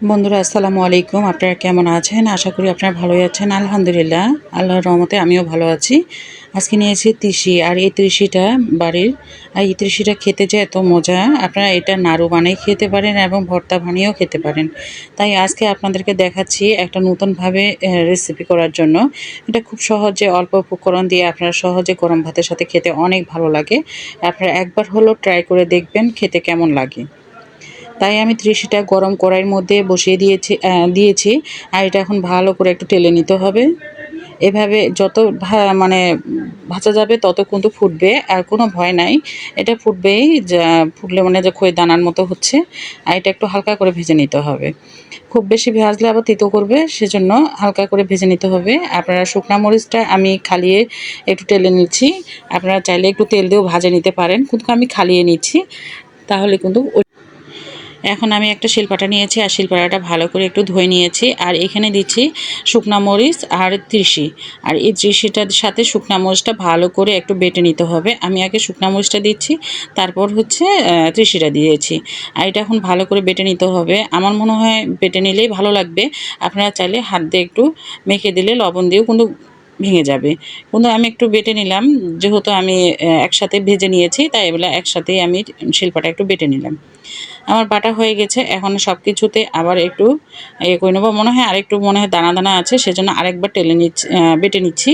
বন্ধুরা, আসসালামু আলাইকুম। আপনারা কেমন আছেন? আশা করি আপনারা ভালোই আছেন। আলহামদুলিল্লাহ, আল্লাহর রহমতে আমিও ভালো আছি। আজকে নিয়েছি তিসি। আর এই তিসিটা বাড়ির, আর এই তিসিটা খেতে যে এত মজা, আপনারা এটা নাড়ু বানিয়ে খেতে পারেন এবং ভর্তা বানিয়েও খেতে পারেন। তাই আজকে আপনাদেরকে দেখাচ্ছি একটা নতুনভাবে রেসিপি করার জন্য। এটা খুব সহজে অল্প উপকরণ দিয়ে আপনারা সহজে গরম ভাতের সাথে খেতে অনেক ভালো লাগে। আপনারা একবার হলো ট্রাই করে দেখবেন খেতে কেমন লাগে। তাই আমি ত্রিশিটা গরম কড়াইয়ের মধ্যে বসিয়ে দিয়েছি দিয়েছি। আর এটা এখন ভালো করে একটু টেলে নিতে হবে। এভাবে যত মানে ভাজা যাবে তত কিন্তু ফুটবে, আর কোনো ভয় নাই। এটা ফুটবেই, যা, ফুটলে মানে যে খই দানার মতো হচ্ছে। আর এটা একটু হালকা করে ভেজে নিতে হবে। খুব বেশি ভাজলে আবার তিতো করবে, সেজন্য হালকা করে ভেজে নিতে হবে। আপনারা শুকনা মরিচটা আমি খালিয়ে একটু টেলে নিচ্ছি। আপনারা চাইলে একটু তেল দিয়েও ভাজে নিতে পারেন। কিন্তু আমি খালিয়ে নিচ্ছি, তাহলে কিন্তু এখন আমি একটা শিলপাটা নিয়েছি, আর শিলপাটাটা ভালো করে একটু ধুয়ে নিয়েছি, আর এখানে দিচ্ছি শুকনা মরিচ আর ত্রিশি। আর এই ত্রিশিটার সাথে শুকনা মরিচটা ভালো করে একটু বেটে নিতে হবে। আমি আগে শুকনা মরিচটা দিচ্ছি, তারপর হচ্ছে ত্রিশিটা দিয়েছি। আর এটা এখন ভালো করে বেটে নিতে হবে। আমার মনে হয় বেটে নিলেই ভালো লাগবে। আপনারা চাইলে হাত দিয়ে একটু মেখে দিলে লবণ দিয়েও কিন্তু ভেঙে যাবে। কিন্তু আমি একটু বেটে নিলাম। যেহেতু আমি একসাথে ভেজে নিয়েছি, তাই এবেলা একসাথেই আমি শিল্পাটা একটু বেটে নিলাম। আমার বাটা হয়ে গেছে, এখন সব কিছুতে আবার একটু ইয়ে করে নেব। মনে হয় আরেকটু, মনে হয় দানা দানা আছে, সেজন্য আরেকবার টেলে নিচ্ছি বেটে নিচ্ছি।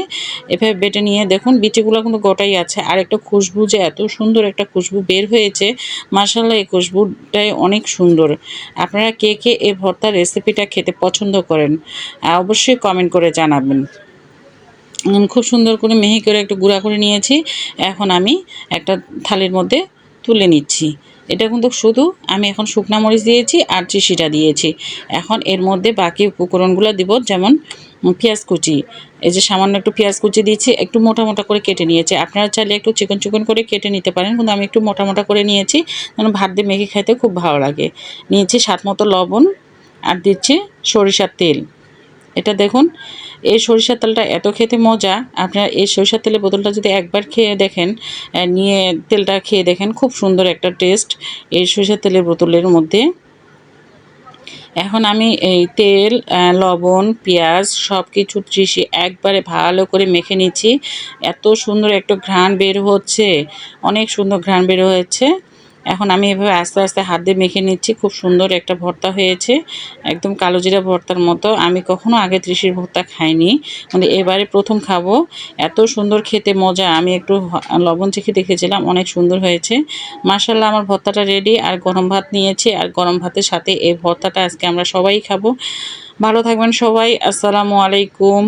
এভাবে বেটে নিয়ে দেখুন, বিচিগুলো কিন্তু গোটাই আছে। আর একটা খুশবু যে এত সুন্দর একটা খুশবু বের হয়েছে মার্শাল্লাহ এই খুশবুটাই অনেক সুন্দর। আপনারা কে কে এই ভর্তার রেসিপিটা খেতে পছন্দ করেন অবশ্যই কমেন্ট করে জানাবেন। খুব সুন্দর করে মেহি করে একটু গুঁড়া করে নিয়েছি। এখন আমি একটা থালির মধ্যে তুলে নিচ্ছি। এটা কিন্তু শুধু আমি এখন শুকনা মরিচ দিয়েছি আর চিসিটা দিয়েছি। এখন এর মধ্যে বাকি উপকরণগুলো দিব, যেমন পেঁয়াজ কুচি। এই যে সামান্য একটু পেঁয়াজ কুচি দিয়েছি, একটু মোটা মোটা করে কেটে নিয়েছি। আপনারা চাইলে একটু চিকন চিকন করে কেটে নিতে পারেন, কিন্তু আমি একটু মোটা মোটা করে নিয়েছি, যেন ভাত দিয়ে মেখে খাইতে খুব ভালো লাগে। নিয়েছি স্বাদ মতো লবণ আর দিচ্ছি সরিষার তেল। এটা দেখুন, এই সরিষার তেলটা এত খেতে মজা। আপনার এই সরিষার তেলের বোতলটা যদি একবার খেয়ে দেখেন নিয়ে তেলটা খেয়ে দেখেন, খুব সুন্দর একটা টেস্ট এই সরিষার তেলের বোতলের মধ্যে। এখন আমি এই তেল লবণ, পেঁয়াজ সব কিছু ত্রিশি একবারে ভালো করে মেখে নিচ্ছি। এত সুন্দর একটা ঘ্রাণ বের হচ্ছে, অনেক সুন্দর ঘ্রাণ বের হয়েছে। এখন আমি এভাবে আস্তে আস্তে হাত দিয়ে মেখে নিচ্ছি। খুব সুন্দর একটা ভর্তা হয়েছে। একদম কালো জিরা ভর্তার মতো। আমি কখনো আগে ত্রিশির ভর্তা খাইনি। মানে এবারে প্রথম খাব। এত সুন্দর খেতে মজা। আমি একটু লবণ চেখে দেখেছিলাম। অনেক সুন্দর হয়েছে। মার্শাল্লাহ আমার ভর্তাটা রেডি আর গরম ভাত নিয়েছি। আর গরম ভাতের সাথে এই ভর্তাটা আজকে আমরা সবাই খাব। ভালো থাকবেন সবাই। আসসালামু আলাইকুম।